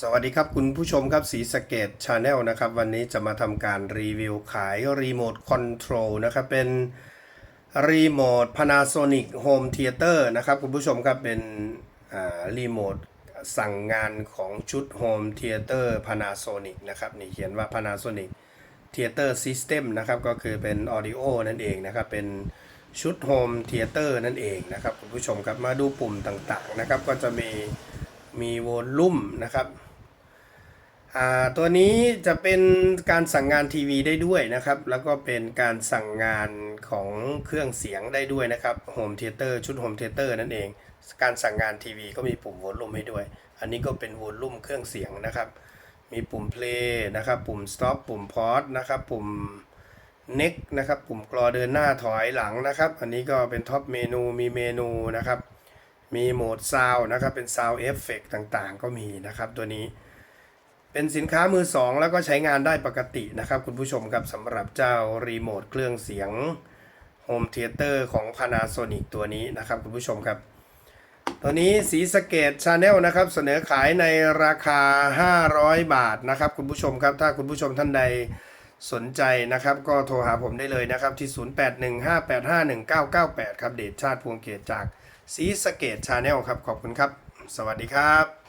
สวัสดีครับคุณผู้ชมครับสีสเกตชาแนลนะครับ วันนี้จะมาทำการรีวิวขายรีโมทคอนโทรลนะครับ เป็นรีโมท Panasonic Home Theater นะครับ คุณผู้ชมครับ เป็นรีโมทสั่งงานของชุด Home Theater Panasonic นะครับ นี่เขียนว่า Panasonic Theater System นะครับ ก็คือเป็น Audio นั่นเองนะครับ เป็นชุด Home Theater นั่นเองนะครับ คุณผู้ชมครับมาดูปุ่มต่างๆนะครับ ก็จะมี มีโวลลุ่มนะครับอ่าตัวนี้จะเป็นการสั่งงานทีวีได้ด้วยนะครับ แล้วก็เป็นการสั่งงานของเครื่องเสียงได้ด้วยนะครับโฮมเทเตอร์ชุดโฮมเทเตอร์นั่นเอง การสั่งงานทีวีก็มีปุ่มโวลลุ่มให้ด้วย อันนี้ก็เป็นโวลลุ่มเครื่องเสียงนะครับ มีปุ่มเพลย์นะครับ ปุ่มสต็อปปุ่มพอสนะครับ ปุ่มเน็กนะครับ ปุ่มกรอเดินหน้าถอยหลังนะครับ อันนี้ก็เป็นท็อปเมนูมีเมนูนะครับ มีโหมดซาวนะครับเป็นซาวเอฟเฟกต่างๆ ก็มีนะครับตัวนี้ เป็นสินค้ามือสองแล้วก็ใช้งานได้ปกตินะครับ คุณผู้ชมครับสำหรับเจ้ารีโมทเครื่องเสียงโฮมเทเตอร์ของ Panasonic ตัวนี้นะครับ คุณผู้ชมครับ ตัวนี้สีสเกตชาแนลนะครับ เสนอขายในราคา 500 บาทนะครับ คุณผู้ชมครับถ้าคุณผู้ชมท่านใดสนใจนะครับ ก็โทรหาผมได้เลยนะครับที่ 0815851998 ครับเดชชาติพวงเกตจาก สีสเกตชาแนลครับ ขอบคุณครับ สวัสดีครับ